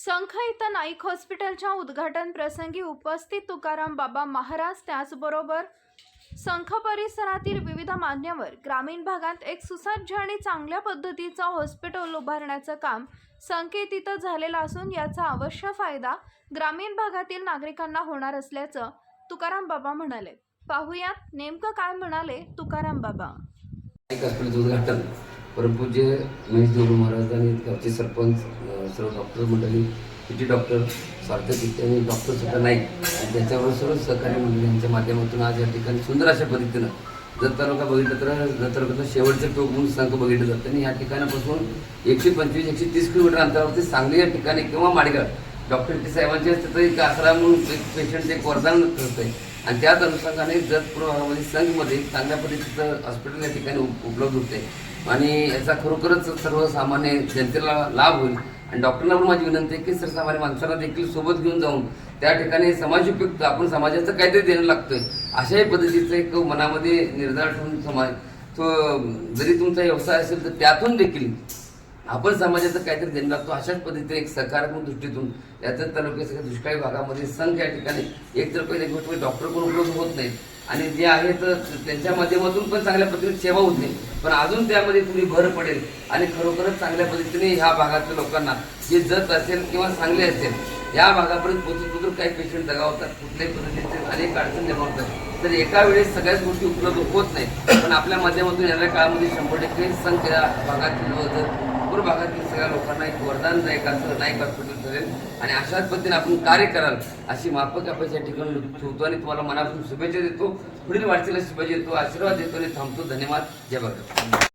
संख इथं नाईक हॉस्पिटलच्या उद्घाटन प्रसंगी उपस्थित तुकाराम बाबा महाराज. त्याचबरोबर संख परिसरातील विविध मान्यवर ग्रामीण भागात एक सुसज्ज आणि चांगल्या पद्धतीचं हॉस्पिटल उभारण्याचं काम संकेत इथं झालेलं असून याचा अवश्य फायदा ग्रामीण भागातील नागरिकांना होणार असल्याचं तुकाराम बाबा म्हणाले. पाहुयात नेमकं काय म्हणाले तुकाराम बाबा. उद्घाटन. परमपूज्य महेश देवरू महाराज आणि गावचे सरपंच सर्व डॉक्टर मंडळी किती डॉक्टर सार्थक इत्यादी आणि डॉक्टर सुद्धा नाईक आणि त्याच्यावर सर्व सहकारी मंडळी यांच्या माध्यमातून आज या ठिकाणी सुंदर अशा पद्धतीनं जर तालुका बघितलं तर जर तालुक्याचं शेवटचं टोक म्हणून संघ बघितलं जातं. आणि या ठिकाणापासून एकशे पंचवीस एकशे तीस किलोमीटर अंतरावरती सांगली या ठिकाणी किंवा माडगाव डॉक्टर साहेबांचे असते तर एक आसरा म्हणून एक पेशंट एक वरदान आहे आणि त्याच अनुषंगाने जत भागामध्ये म्हणजे संघमध्ये चांगल्या पद्धतीचं हॉस्पिटल या ठिकाणी उप- उपलब्ध होते. आणि याचा खरोखरच सर्वसामान्य जनतेला लाभ होईल. आणि डॉक्टरला पण माझी विनंती आहे की सर्वसामान्य माणसांना देखील सोबत घेऊन जाऊन त्या ठिकाणी समाज उपयुक्त आपण समाजाचं काहीतरी देणं लागतोय. अशाही पद्धतीचं एक मनामध्ये निर्धार ठेवून समाज तो जरी तुमचा व्यवसाय असेल तर त्यातून देखील आपण समाजाचं काहीतरी देणं लागतो. अशाच पद्धतीने एक सकारात्मक दृष्टीतून यातच तालुक्याच्या दुष्काळी भागामध्ये संघ या ठिकाणी एक तर पहिले गोष्ट म्हणजे डॉक्टर पण उपलब्ध होत नाहीत. आणि जे आहे तर त्यांच्या माध्यमातून पण चांगल्या पद्धतीने सेवा होत नाही. पण अजून त्यामध्ये तुम्ही भर पडेल आणि खरोखरच चांगल्या पद्धतीने ह्या भागातल्या लोकांना जे जत असेल किंवा चांगले असेल या भागापर्यंत पोचून पोचून काही पेशंट दगावतात कुठल्याही पद्धतीचे अनेक अडचणी निर्माण होतात. तर एका वेळेस सगळ्याच गोष्टी उपलब्ध होत नाहीत. पण आपल्या माध्यमातून येणाऱ्या काळामध्ये शंभर टक्के संघ या भागातील व भागातील सगळ्या लोकांना एक वरदान नाईक असं नाईक हॉस्पिटल ठरेल. आणि अशाच पद्धतीने आपण कार्य कराल अशी माफक आपण या ठिकाणी ठेवतो आणि तुम्हाला मनापासून शुभेच्छा देतो. पुढील वाटचालीला शुभेच्छा देतो आशीर्वाद देतो आणि थांबतो. धन्यवाद. जय भगत